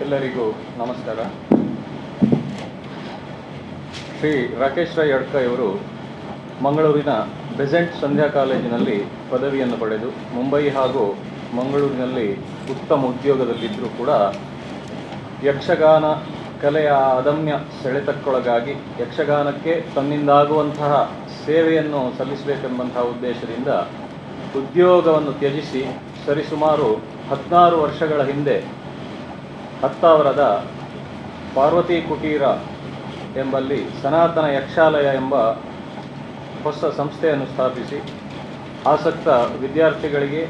ಎಲ್ಲರಿಗೂ ನಮಸ್ಕಾರ. ಶ್ರೀ ರಾಕೇಶ್ ರಾಯ್ ಅಡ್ಕ ಇವರು ಮಂಗಳೂರಿನ ಬೆಸೆಂಟ್ ಸಂಧ್ಯಾ ಕಾಲೇಜಿನಲ್ಲಿ ಪದವಿಯನ್ನು ಪಡೆದು ಮುಂಬೈ ಹಾಗೂ ಮಂಗಳೂರಿನಲ್ಲಿ ಉತ್ತಮ ಉದ್ಯೋಗದಲ್ಲಿದ್ದರೂ ಕೂಡ ಯಕ್ಷಗಾನ ಕಲೆಯ ಅದಮ್ಯ ಸೆಳೆತಕ್ಕೊಳಗಾಗಿ ಯಕ್ಷಗಾನಕ್ಕೆ ತನ್ನಿಂದಾಗುವಂತಹ ಸೇವೆಯನ್ನು ಸಲ್ಲಿಸಬೇಕೆಂಬಂತಹ ಉದ್ದೇಶದಿಂದ ಉದ್ಯೋಗವನ್ನು ತ್ಯಜಿಸಿ ಸರಿಸುಮಾರು ಹದಿನಾರು ವರ್ಷಗಳ ಹಿಂದೆ ಹತ್ತಾವರದ ಪಾರ್ವತಿ ಕುಟೀರ ಎಂಬಲ್ಲಿ ಸನಾತನ ಯಕ್ಷಾಲಯ ಎಂಬ ಹೊಸ ಸಂಸ್ಥೆಯನ್ನು ಸ್ಥಾಪಿಸಿ ಆಸಕ್ತ ವಿದ್ಯಾರ್ಥಿಗಳಿಗೆ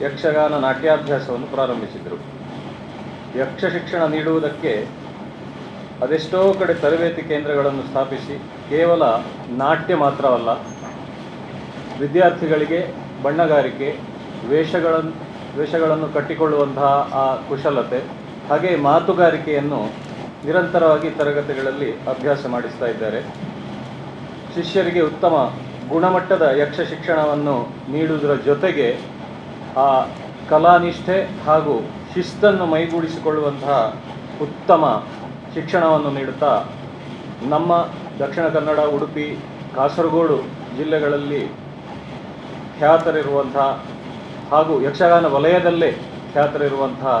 ಯಕ್ಷಗಾನ ನಾಟ್ಯಾಭ್ಯಾಸವನ್ನು ಪ್ರಾರಂಭಿಸಿದರು. ಯಕ್ಷ ಶಿಕ್ಷಣ ನೀಡುವುದಕ್ಕೆ ಅದೆಷ್ಟೋ ಕಡೆ ತರಬೇತಿ ಕೇಂದ್ರಗಳನ್ನು ಸ್ಥಾಪಿಸಿ ಕೇವಲ ನಾಟ್ಯ ಮಾತ್ರವಲ್ಲ, ವಿದ್ಯಾರ್ಥಿಗಳಿಗೆ ಬಣ್ಣಗಾರಿಕೆ ವೇಷಗಳನ್ನು ವೇಷಗಳನ್ನು ಕಟ್ಟಿಕೊಳ್ಳುವಂತಹ ಆ ಕುಶಲತೆ ಹಾಗೆ ಮಾತುಗಾರಿಕೆಯನ್ನು ನಿರಂತರವಾಗಿ ತರಗತಿಗಳಲ್ಲಿ ಅಭ್ಯಾಸ ಮಾಡಿಸ್ತಾ ಇದ್ದಾರೆ. ಶಿಷ್ಯರಿಗೆ ಉತ್ತಮ ಗುಣಮಟ್ಟದ ಯಕ್ಷ ಶಿಕ್ಷಣವನ್ನು ನೀಡುವುದರ ಜೊತೆಗೆ ಆ ಕಲಾನಿಷ್ಠೆ ಹಾಗೂ ಶಿಸ್ತನ್ನು ಮೈಗೂಡಿಸಿಕೊಳ್ಳುವಂತಹ ಉತ್ತಮ ಶಿಕ್ಷಣವನ್ನು ನೀಡುತ್ತಾ ನಮ್ಮ ದಕ್ಷಿಣ ಕನ್ನಡ, ಉಡುಪಿ, ಕಾಸರಗೋಡು ಜಿಲ್ಲೆಗಳಲ್ಲಿ ಖ್ಯಾತರಿರುವಂತಹ ಹಾಗೂ ಯಕ್ಷಗಾನ ವಲಯದಲ್ಲೇ ಖ್ಯಾತರಿರುವಂತಹ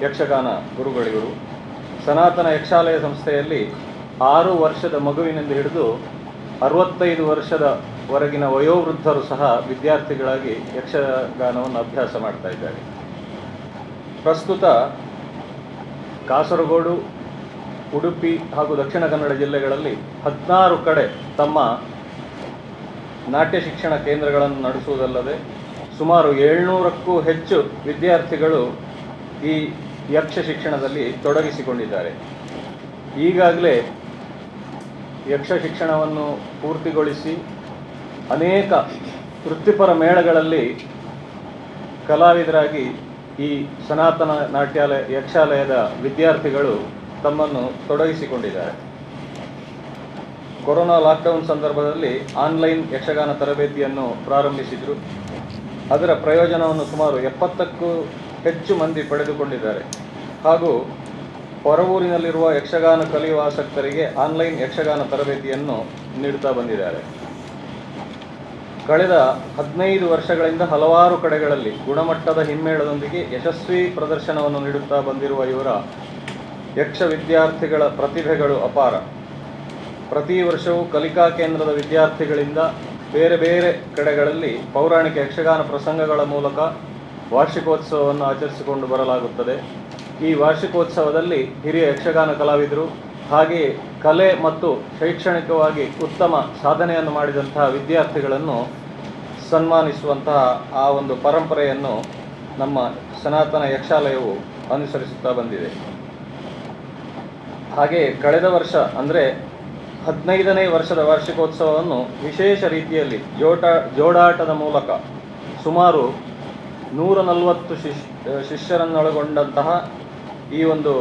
ಯಕ್ಷಗಾನ ಗುರುಗಳಿವರು ಸನಾತನ ಯಕ್ಷಾಲಯ ಸಂಸ್ಥೆಯಲ್ಲಿ ಆರು ವರ್ಷದ ಮಗುವಿನಿಂದ ಹಿಡಿದು ಅರವತ್ತೈದು ವರ್ಷದವರೆಗಿನ ವಯೋವೃದ್ಧರು ಸಹ ವಿದ್ಯಾರ್ಥಿಗಳಾಗಿ ಯಕ್ಷಗಾನವನ್ನು ಅಭ್ಯಾಸ ಮಾಡ್ತಾ ಇದ್ದಾರೆ. ಪ್ರಸ್ತುತ ಕಾಸರಗೋಡು, ಉಡುಪಿ ಹಾಗೂ ದಕ್ಷಿಣ ಕನ್ನಡ ಜಿಲ್ಲೆಗಳಲ್ಲಿ ಹದಿನಾರು ಕಡೆ ತಮ್ಮ ನಾಟ್ಯ ಶಿಕ್ಷಣ ಕೇಂದ್ರಗಳನ್ನು ನಡೆಸುವುದಲ್ಲದೆ ಸುಮಾರು ಏಳ್ನೂರಕ್ಕೂ ಹೆಚ್ಚು ವಿದ್ಯಾರ್ಥಿಗಳು ಈ ಯಕ್ಷ ಶಿಕ್ಷಣದಲ್ಲಿ ತೊಡಗಿಸಿಕೊಂಡಿದ್ದಾರೆ. ಈಗಾಗಲೇ ಯಕ್ಷ ಶಿಕ್ಷಣವನ್ನು ಪೂರ್ತಿಗೊಳಿಸಿ ಅನೇಕ ವೃತ್ತಿಪರ ಮೇಳಗಳಲ್ಲಿ ಕಲಾವಿದರಾಗಿ ಈ ಸನಾತನ ನಾಟ್ಯಾಲಯ ಯಕ್ಷಾಲಯದ ವಿದ್ಯಾರ್ಥಿಗಳು ತಮ್ಮನ್ನು ತೊಡಗಿಸಿಕೊಂಡಿದ್ದಾರೆ. ಕೊರೋನಾ ಲಾಕ್ಡೌನ್ ಸಂದರ್ಭದಲ್ಲಿ ಆನ್ಲೈನ್ ಯಕ್ಷಗಾನ ತರಬೇತಿಯನ್ನು ಪ್ರಾರಂಭಿಸಿದರು. ಅದರ ಪ್ರಯೋಜನವನ್ನು ಸುಮಾರು ಎಪ್ಪತ್ತಕ್ಕೂ ಹೆಚ್ಚು ಮಂದಿ ಪಡೆದುಕೊಂಡಿದ್ದಾರೆ. ಹಾಗೂ ಹೊರವೂರಿನಲ್ಲಿರುವ ಯಕ್ಷಗಾನ ಕಲಿಯುವ ಆಸಕ್ತರಿಗೆ ಆನ್ಲೈನ್ ಯಕ್ಷಗಾನ ತರಬೇತಿಯನ್ನು ನೀಡುತ್ತಾ ಬಂದಿದ್ದಾರೆ. ಕಳೆದ ಹದಿನೈದು ವರ್ಷಗಳಿಂದ ಹಲವಾರು ಕಡೆಗಳಲ್ಲಿ ಗುಣಮಟ್ಟದ ಹಿಮ್ಮೇಳದೊಂದಿಗೆ ಯಶಸ್ವಿ ಪ್ರದರ್ಶನವನ್ನು ನೀಡುತ್ತಾ ಬಂದಿರುವ ಇವರ ಯಕ್ಷ ವಿದ್ಯಾರ್ಥಿಗಳ ಪ್ರತಿಭೆಗಳು ಅಪಾರ. ಪ್ರತಿ ವರ್ಷವೂ ಕಲಿಕಾ ಕೇಂದ್ರದ ವಿದ್ಯಾರ್ಥಿಗಳಿಂದ ಬೇರೆ ಬೇರೆ ಕಡೆಗಳಲ್ಲಿ ಪೌರಾಣಿಕ ಯಕ್ಷಗಾನ ಪ್ರಸಂಗಗಳ ಮೂಲಕ ವಾರ್ಷಿಕೋತ್ಸವವನ್ನು ಆಚರಿಸಿಕೊಂಡು ಬರಲಾಗುತ್ತದೆ. ಈ ವಾರ್ಷಿಕೋತ್ಸವದಲ್ಲಿ ಹಿರಿಯ ಯಕ್ಷಗಾನ ಕಲಾವಿದರು ಹಾಗೆಯೇ ಕಲೆ ಮತ್ತು ಶೈಕ್ಷಣಿಕವಾಗಿ ಉತ್ತಮ ಸಾಧನೆಯನ್ನು ಮಾಡಿದಂತಹ ವಿದ್ಯಾರ್ಥಿಗಳನ್ನು ಸನ್ಮಾನಿಸುವಂತಹ ಆ ಒಂದು ಪರಂಪರೆಯನ್ನು ನಮ್ಮ ಸನಾತನ ಯಕ್ಷಾಲಯವು ಅನುಸರಿಸುತ್ತಾ ಬಂದಿದೆ. ಹಾಗೆ ಕಳೆದ ವರ್ಷ ಅಂದರೆ ಹದಿನೈದನೇ ವರ್ಷದ ವಾರ್ಷಿಕೋತ್ಸವವನ್ನು ವಿಶೇಷ ರೀತಿಯಲ್ಲಿ ಜೋಟ ಜೋಡಾಟದ ಮೂಲಕ ಸುಮಾರು ನೂರ ನಲವತ್ತು ಶಿಶ್ ಶಿಷ್ಯರನ್ನೊಳಗೊಂಡಂತಹ ಈ ಒಂದು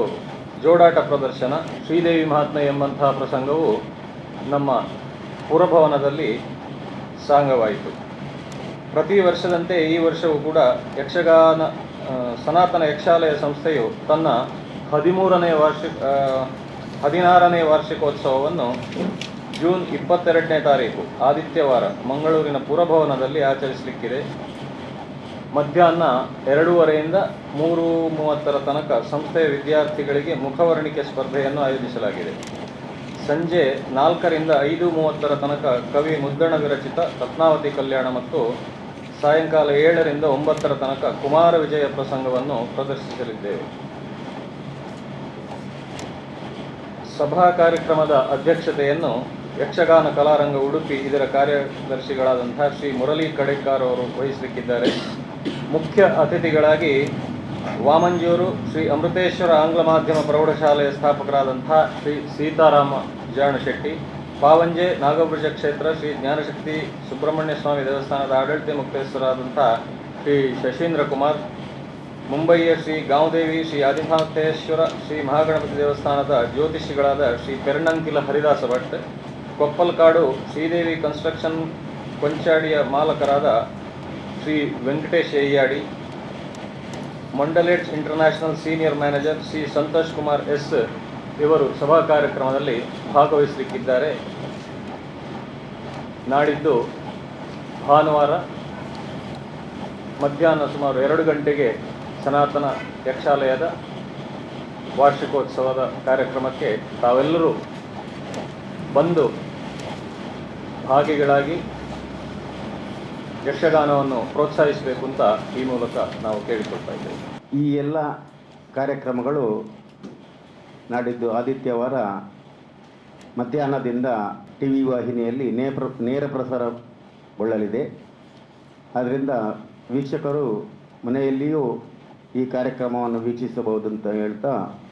ಜೋಡಾಟ ಪ್ರದರ್ಶನ ಶ್ರೀದೇವಿ ಮಹಾತ್ಮ ಎಂಬಂತಹ ಪ್ರಸಂಗವು ನಮ್ಮ ಪುರಭವನದಲ್ಲಿ ಸಾಂಗವಾಯಿತು. ಪ್ರತಿ ವರ್ಷದಂತೆ ಈ ವರ್ಷವೂ ಕೂಡ ಯಕ್ಷಗಾನ ಸನಾತನ ಯಕ್ಷಾಲಯ ಸಂಸ್ಥೆಯು ತನ್ನ ಹದಿಮೂರನೇ ವಾರ್ಷಿಕ ಹದಿನಾರನೇ ವಾರ್ಷಿಕೋತ್ಸವವನ್ನು ಜೂನ್ ಇಪ್ಪತ್ತೆರಡನೇ ತಾರೀಕು, ಆದಿತ್ಯವಾರ ಮಂಗಳೂರಿನ ಪುರಭವನದಲ್ಲಿ ಆಚರಿಸಲಿಕ್ಕಿದೆ. ಮಧ್ಯಾಹ್ನ ಎರಡೂವರೆಯಿಂದ ಮೂರು ಮೂವತ್ತರ ತನಕ ಸಂಸ್ಥೆಯ ವಿದ್ಯಾರ್ಥಿಗಳಿಗೆ ಮುಖವರ್ಣಿಕೆ ಸ್ಪರ್ಧೆಯನ್ನು ಆಯೋಜಿಸಲಾಗಿದೆ. ಸಂಜೆ ನಾಲ್ಕರಿಂದ ಐದು ಮೂವತ್ತರ ತನಕ ಕವಿ ಮುದ್ದಣ ವಿರಚಿತ ರತ್ನಾವತಿ ಕಲ್ಯಾಣ ಮತ್ತು ಸಾಯಂಕಾಲ ಏಳರಿಂದ ಒಂಬತ್ತರ ತನಕ ಕುಮಾರ ವಿಜಯ ಪ್ರಸಂಗವನ್ನು ಪ್ರದರ್ಶಿಸಲಿದ್ದೇವೆ. ಸಭಾ ಕಾರ್ಯಕ್ರಮದ ಅಧ್ಯಕ್ಷತೆಯನ್ನು ಯಕ್ಷಗಾನ ಕಲಾರಂಗ ಉಡುಪಿ ಇದರ ಕಾರ್ಯದರ್ಶಿಗಳಾದಂಥ ಶ್ರೀ ಮುರಳಿ ಕಡೆಕಾರ್ ಅವರು ವಹಿಸಲಿಕ್ಕಿದ್ದಾರೆ. ಮುಖ್ಯ ಅತಿಥಿಗಳಾಗಿ ವಾಮಂಜೂರು ಶ್ರೀ ಅಮೃತೇಶ್ವರ ಆಂಗ್ಲ ಮಾಧ್ಯಮ ಪ್ರೌಢಶಾಲೆಯ ಸ್ಥಾಪಕರಾದಂಥ ಶ್ರೀ ಸೀತಾರಾಮ ಜಾಣಶೆಟ್ಟಿ ಪಾವಂಜೆ ನಾಗಭುಜ ಕ್ಷೇತ್ರ ಶ್ರೀ ಜ್ಞಾನಶಕ್ತಿ ಸುಬ್ರಹ್ಮಣ್ಯ ಸ್ವಾಮಿ ದೇವಸ್ಥಾನದ ಆಡಳಿತ ಮುಖ್ಯಸ್ಥರಾದಂಥ ಶ್ರೀ ಶಶೀಂದ್ರ ಕುಮಾರ್, ಮುಂಬಯಿಯ ಶ್ರೀ ಗಾಂವದೇವಿ ಶ್ರೀ ಆದಿನಾಥೇಶ್ವರ ಶ್ರೀ ಮಹಾಗಣಪತಿ ದೇವಸ್ಥಾನದ ಜ್ಯೋತಿಷಿಗಳಾದ ಶ್ರೀ ಪೆರ್ಣಂಕಿಲ ಹರಿದಾಸ ಭಟ್, ಕೊಪ್ಪಲ್ಕಾಡು ಶ್ರೀದೇವಿ ಕನ್ಸ್ಟ್ರಕ್ಷನ್ ಕೊಂಚಾಡಿಯ ಮಾಲಕರಾದ Shri Venkatesh Ayyadi ಮಂಡಲೇಟ್ಸ್ international senior manager Shri Santosh Kumar S ಇವರು ಸಭಾ ಕಾರ್ಯಕ್ರಮದಲ್ಲಿ ಭಾಗವಹಿಸಲಿಕ್ಕಿದ್ದಾರೆ. ನಾಡಿದ್ದು ಭಾನುವಾರ ಮಧ್ಯಾಹ್ನ ಸುಮಾರು ಎರಡು ಗಂಟೆಗೆ ಸನಾತನ ಯಕ್ಷಾಲಯದ ವಾರ್ಷಿಕೋತ್ಸವದ ಕಾರ್ಯಕ್ರಮಕ್ಕೆ ತಾವೆಲ್ಲರೂ ಬಂದು ಭಾಗಿಗಳಾಗಿ ಯಕ್ಷಗಾನವನ್ನು ಪ್ರೋತ್ಸಾಹಿಸಬೇಕು ಅಂತ ಈ ಮೂಲಕ ನಾವು ಕೇಳಿಕೊಳ್ತಾ ಇದ್ದೇವೆ. ಈ ಎಲ್ಲ ಕಾರ್ಯಕ್ರಮಗಳು ನಾಡಿದ್ದು ಆದಿತ್ಯವಾರ ಮಧ್ಯಾಹ್ನದಿಂದ ಟಿ ವಿ ವಾಹಿನಿಯಲ್ಲಿ ನೇಪ್ರ, ನೇರ ಪ್ರಸಾರಗೊಳ್ಳಲಿದೆ. ಆದ್ದರಿಂದ ವೀಕ್ಷಕರು ಮನೆಯಲ್ಲಿಯೂ ಈ ಕಾರ್ಯಕ್ರಮವನ್ನು ವೀಕ್ಷಿಸಬಹುದು ಅಂತ ಹೇಳ್ತಾ